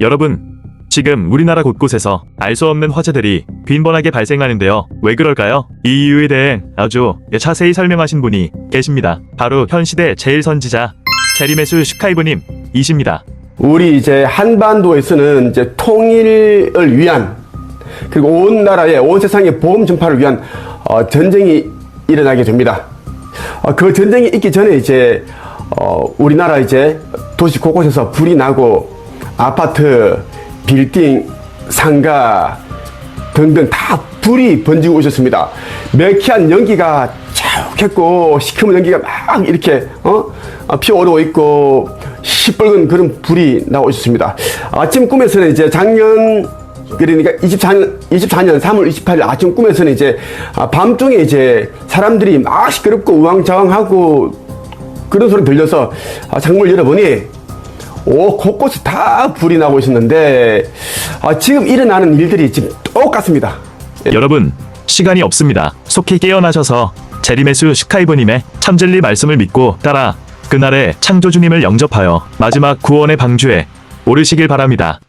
여러분, 지금 우리나라 곳곳에서 알 수 없는 화재들이 빈번하게 발생하는데요. 왜 그럴까요? 이 이유에 대해 아주 자세히 설명하신 분이 계십니다. 바로 현 시대 제일 선지자 제리메스 슈카이브님 이십니다. 우리 이제 한반도에서는 이제 통일을 위한 그리고 온 나라의 온 세상의 보험 전파를 위한 어, 전쟁이 일어나게 됩니다. 어, 그 전쟁이 있기 전에 이제 어, 우리나라 이제 도시 곳곳에서 불이 나고 아파트, 빌딩, 상가 등등 다 불이 번지고 있었습니다. 매캐한 연기가 자욱했고 시커먼 연기가 막 이렇게 어 아, 피어오르고 있고 시뻘건 그런 불이 나오고 있었습니다. 아침 꿈에서는 이제 작년 그러니까 24년 24년 3월 28일 아침 꿈에서는 이제 아, 밤중에 이제 사람들이 막 시끄럽고 우왕좌왕하고 그런 소리 들려서 아, 창문을 열어보니 오 곳곳에 다 불이 나고 있었는데 아, 지금 일어나는 일들이 지금 똑같습니다. 여러분, 시간이 없습니다. 속히 깨어나셔서 제리메스 슈카이브님의 참진리 말씀을 믿고 따라 그날의 창조주님을 영접하여 마지막 구원의 방주에 오르시길 바랍니다.